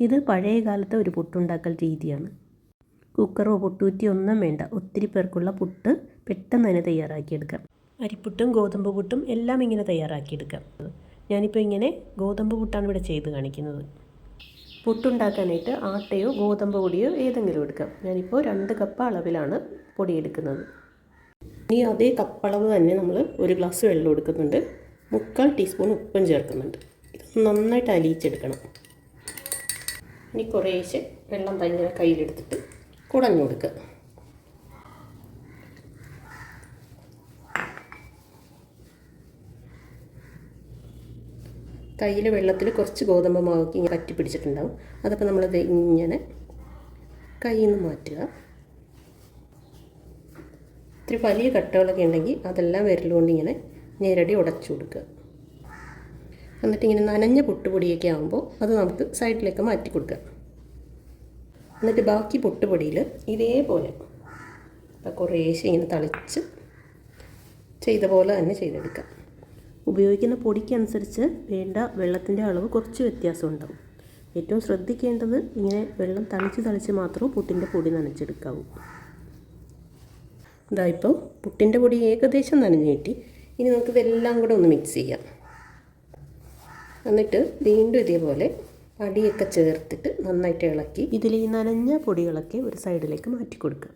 ഇത് പഴയ കാലത്തെ ഒരു പുട്ടുണ്ടാക്കൽ രീതിയാണ്. കുക്കറോ പൊട്ടൂറ്റിയോ ഒന്നും വേണ്ട. ഒത്തിരി പേർക്കുള്ള പുട്ട് പെട്ടെന്ന് തന്നെ തയ്യാറാക്കിയെടുക്കാം. അരിപ്പുട്ടും ഗോതമ്പ് പുട്ടും എല്ലാം ഇങ്ങനെ തയ്യാറാക്കിയെടുക്കാം. ഞാനിപ്പോൾ ഇങ്ങനെ ഗോതമ്പ് പുട്ടാണ് ഇവിടെ ചെയ്ത് കാണിക്കുന്നത്. പുട്ടുണ്ടാക്കാനായിട്ട് ആട്ടയോ ഗോതമ്പ് പൊടിയോ ഏതെങ്കിലും എടുക്കാം. ഞാനിപ്പോൾ രണ്ട് കപ്പ് അളവിലാണ് പൊടി എടുക്കുന്നത് ഇനി അതേ കപ്പളവ് തന്നെ നമ്മൾ ഒരു ഗ്ലാസ് വെള്ളം എടുക്കുന്നുണ്ട്. മുക്കാൽ ടീസ്പൂൺ ഉപ്പും ചേർക്കുന്നുണ്ട്. ഇത് നന്നായിട്ട് അലിയിച്ചെടുക്കണം. ഇനി കുറേശ്ശെ വെള്ളം ഭയങ്കര കയ്യിലെടുത്തിട്ട് കുടഞ്ഞു കൊടുക്കുക കയ്യിൽ വെള്ളത്തിൽ കുറച്ച് ഗോതമ്പ് മാവൊക്കെ ഇങ്ങനെ പറ്റി പിടിച്ചിട്ടുണ്ടാവും. അതൊക്കെ നമ്മളത് ഇങ്ങനെ കയ്യിൽ നിന്ന് മാറ്റുക. ഇത്തിരി വലിയ കട്ടകളൊക്കെ ഉണ്ടെങ്കിൽ അതെല്ലാം വിരലുകൊണ്ട് ഇങ്ങനെ ഞെരടി ഉടച്ചു കൊടുക്കുക. എന്നിട്ട് ഇങ്ങനെ നനഞ്ഞ പൊട്ടുപൊടിയൊക്കെ ആകുമ്പോൾ അത് നമുക്ക് സൈഡിലേക്ക് മാറ്റി കൊടുക്കാം എന്നിട്ട് ബാക്കി പൊട്ടുപൊടിയിൽ ഇതേപോലെ കുറേശ്ശെ ഇങ്ങനെ തളിച്ച് ചെയ്ത പോലെ തന്നെ ചെയ്തെടുക്കാം ഉപയോഗിക്കുന്ന പൊടിക്കനുസരിച്ച് വേണ്ട വെള്ളത്തിന്റെ അളവ് കുറച്ച് വ്യത്യാസം ഉണ്ടാവും. ഏറ്റവും ശ്രദ്ധിക്കേണ്ടത് ഇങ്ങനെ വെള്ളം തളിച്ച് തളിച്ച് മാത്രമേ പുട്ടിന്റെ പൊടി നനച്ചെടുക്കാവൂ. ഇതായിപ്പോൾ പുട്ടിന്റെ പൊടി ഏകദേശം നനഞ്ഞു കിട്ടി. ഇനി നമുക്കിതെല്ലാം കൂടെ ഒന്ന് മിക്സ് ചെയ്യാം. എന്നിട്ട് വീണ്ടും ഇതേപോലെ പടിയൊക്കെ ചേർത്തിട്ട് നന്നായിട്ട് ഇളക്കി ഇതിൽ ഈ നനഞ്ഞ പൊടികളൊക്കെ ഒരു സൈഡിലേക്ക് മാറ്റി കൊടുക്കുക.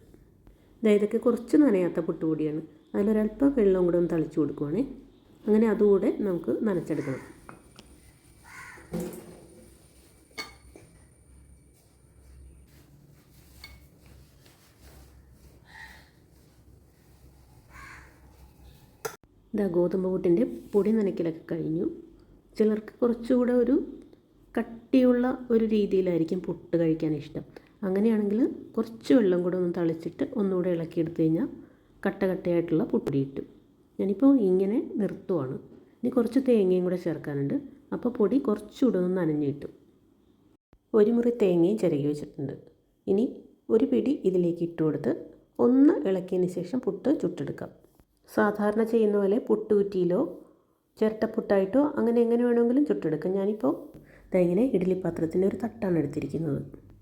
ഇതാ ഇതൊക്കെ കുറച്ച് നനയാത്ത പുട്ടുപൊടിയാണ്. അതിലൊരല്പം വെള്ളം കൂടെ ഒന്ന് തളിച്ചു കൊടുക്കുവാണേ. അങ്ങനെ അതുകൂടെ നമുക്ക് നനച്ചെടുക്കണം. ഇതാ ഗോതമ്പ് പുട്ടിന്റെ പൊടി നനയ്ക്കലൊക്കെ കഴിഞ്ഞു. ചിലർക്ക് കുറച്ചുകൂടെ ഒരു കട്ടിയുള്ള ഒരു രീതിയിലായിരിക്കും പുട്ട് കഴിക്കാൻ ഇഷ്ടം. അങ്ങനെയാണെങ്കിൽ കുറച്ച് വെള്ളം കൂടെ ഒന്ന് തളിച്ചിട്ട് ഒന്നുകൂടെ ഇളക്കിയെടുത്ത് കഴിഞ്ഞാൽ കട്ട കട്ടയായിട്ടുള്ള പുട്ടുപൊടി കിട്ടും ഞാനിപ്പോൾ ഇങ്ങനെ നിർത്തുവാണ്. ഇനി കുറച്ച് തേങ്ങയും കൂടെ ചേർക്കാനുണ്ട്. അപ്പോൾ പൊടി കുറച്ചുകൂടെ ഒന്ന് നനഞ്ഞ് കിട്ടും. ഒരു മുറി തേങ്ങയും ചിരകി വെച്ചിട്ടുണ്ട്. ഇനി ഒരു പിടി ഇതിലേക്ക് ഇട്ട് കൊടുത്ത് ഒന്ന് ഇളക്കിയതിന് ശേഷം പുട്ട് ചുട്ടെടുക്കാം. സാധാരണ ചെയ്യുന്ന പോലെ പുട്ടുകുറ്റിയിലോ ചിരട്ടപ്പുട്ടായിട്ടോ അങ്ങനെ എങ്ങനെ വേണമെങ്കിലും ചുട്ടെടുക്കാം. ഞാനിപ്പോൾ ഇങ്ങനെ ഇഡ്ഡലി പാത്രത്തിന്റെ ഒരു തട്ടാണ് എടുത്തിരിക്കുന്നത്.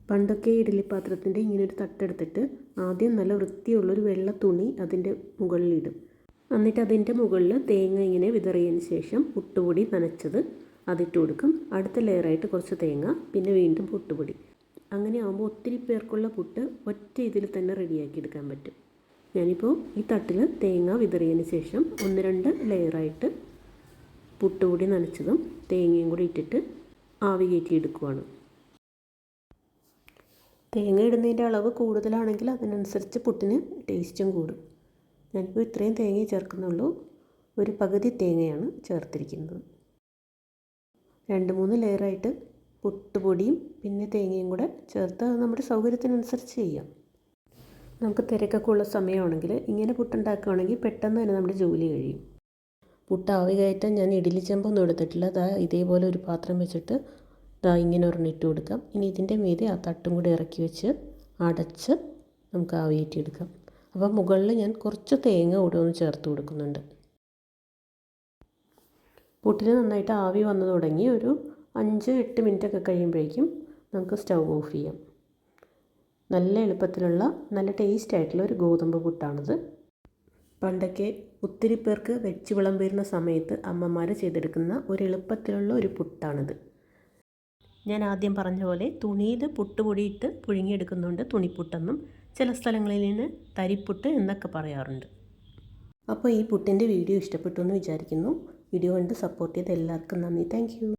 പണ്ടൊക്കെ ഇഡ്ഡലി പാത്രത്തിന്റെ ഇങ്ങനെ ഒരു തട്ടെടുത്തിട്ട് ആദ്യം നല്ല വൃത്തിയുള്ളൊരു വെള്ള തുണി അതിന്റെ മുകളിലിടും. എന്നിട്ട് അതിന്റെ മുകളിൽ തേങ്ങ ഇങ്ങനെ വിതറിയതിന് ശേഷം പുട്ടുപൊടി നനച്ചത് അതിട്ട് കൊടുക്കും. അടുത്ത ലെയറായിട്ട് കുറച്ച് തേങ്ങ പിന്നെ വീണ്ടും പുട്ടുപൊടി. അങ്ങനെ ആകുമ്പോൾ ഒത്തിരി പേർക്കുള്ള പുട്ട് ഒറ്റ ഇതിൽ തന്നെ റെഡിയാക്കി എടുക്കാൻ പറ്റും. ഞാനിപ്പോൾ ഈ തട്ടിൽ തേങ്ങ വിതറിയതിന് ശേഷം ഒന്ന് രണ്ട് ലെയറായിട്ട് പുട്ടുപൊടി നനച്ചതും തേങ്ങയും കൂടി ഇട്ടിട്ട് ആവി കയറ്റി എടുക്കുവാണ് തേങ്ങ ഇടുന്നതിന്റെ അളവ് കൂടുതലാണെങ്കിൽ അതിനനുസരിച്ച് പുട്ടിന് ടേസ്റ്റും കൂടും. ഞാനിപ്പോൾ ഇത്രയും തേങ്ങ ചേർക്കുന്നുള്ളൂ. ഒരു പകുതി തേങ്ങയാണ് ചേർത്തിരിക്കുന്നത്. രണ്ട് മൂന്ന് ലെയറായിട്ട് പുട്ടുപൊടിയും പിന്നെ തേങ്ങയും കൂടെ ചേർത്ത് നമ്മുടെ സൗകര്യത്തിനനുസരിച്ച് ചെയ്യാം. നമുക്ക് തിരക്കൊക്കെ ഉള്ള സമയമാണെങ്കിൽ ഇങ്ങനെ പുട്ടുണ്ടാക്കുകയാണെങ്കിൽ പെട്ടെന്ന് തന്നെ നമ്മുടെ ജോലി കഴിയും. പുട്ട് ആവി കയറ്റാൻ ഞാൻ ഇഡ്ഡലി ചെമ്പൊന്നും എടുത്തിട്ടില്ല. ദാ ഇതേപോലെ ഒരു പാത്രം വെച്ചിട്ട് ദാ ഇങ്ങനെ ഒരെണ്ണം ഇട്ട് കൊടുക്കാം. ഇനി ഇതിന്റെ മീതെ ആ തട്ടും കൂടി ഇറക്കി വെച്ച് അടച്ച് നമുക്ക് ആവി കയറ്റിയെടുക്കാം അപ്പോൾ മുകളിൽ ഞാൻ കുറച്ച് തേങ്ങ കൂടെ ഒന്ന് ചേർത്ത് കൊടുക്കുന്നുണ്ട്. പുട്ടിന് നന്നായിട്ട് ആവി വന്നു തുടങ്ങി ഒരു അഞ്ച് എട്ട് മിനിറ്റ് ഒക്കെ കഴിയുമ്പോഴേക്കും നമുക്ക് സ്റ്റൗ ഓഫ് ചെയ്യാം. നല്ല എളുപ്പത്തിലുള്ള നല്ല ടേസ്റ്റ് ആയിട്ടുള്ള ഒരു ഗോതമ്പ് പുട്ടാണിത്. പണ്ടൊക്കെ ഒത്തിരി പേർക്ക് വെച്ച് വിളമ്പുന്ന സമയത്ത് അമ്മമാർ ചെയ്തെടുക്കുന്ന ഒരു എളുപ്പത്തിലുള്ള ഒരു പുട്ടാണിത്. ഞാൻ ആദ്യം പറഞ്ഞ പോലെ തുണിയിൽ പുട്ടുപൊടിയിട്ട് പുഴുങ്ങിയെടുക്കുന്നുണ്ട് തുണിപ്പുട്ടെന്നും ചില സ്ഥലങ്ങളിൽ നിന്ന് തരിപ്പുട്ട് എന്നൊക്കെ പറയാറുണ്ട്. അപ്പോൾ ഈ പുട്ടിന്റെ വീഡിയോ ഇഷ്ടപ്പെട്ടു എന്ന് വിചാരിക്കുന്നു. വീഡിയോ കണ്ട് സപ്പോർട്ട് ചെയ്ത എല്ലാവർക്കും നന്ദി. താങ്ക്